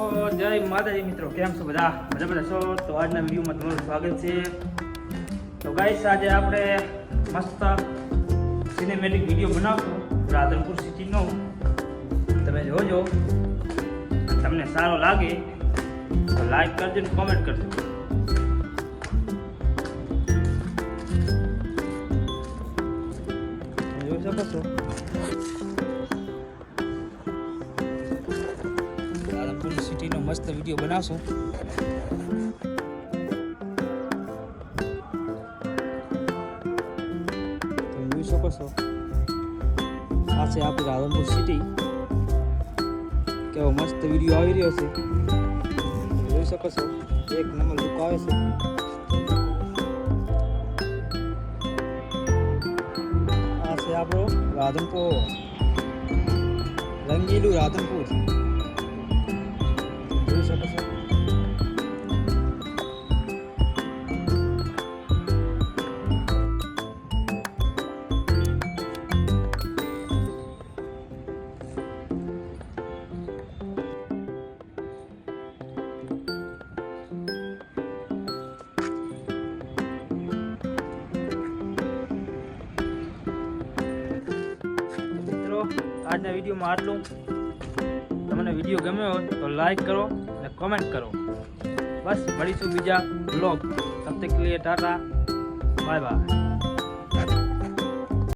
તો જય માતાજી મિત્રો, કેમ છો બધા? બધા બધા છો? તો આજના વિડીયોમાં તમારું સ્વાગત છે. તો ગાઈસ આજે આપણે મસ્ત સિનેમેટિક વીડિયો બનાવશું, રાધનપુર સિટીનો. તમે જોજો. તમને સારો લાગે, તો લાઈક કરજો ને કોમેન્ટ કરજો. જોઈ શકો છો? રાધનપુર સિટીનો મસ્ત વીડિયો બનાવશું. જોઈ શકો છો. આ છે આપણી રાધનપુર સિટી કેવો મસ્ત વીડિયો આવી રહ્યો છે. જોઈ શકો છો. એક નંબર લુક આવે છે આપણો રાધનપુર. રંગીલું રાધનપુર. આજના વિડીયોમાં આટલું. તમને વીડિયો ગમ્યો હોય તો લાઈક કરો અને કોમેન્ટ કરો. બસ, મળીશું બીજા બ્લોગ તબ તક ટાટા. Bye bye.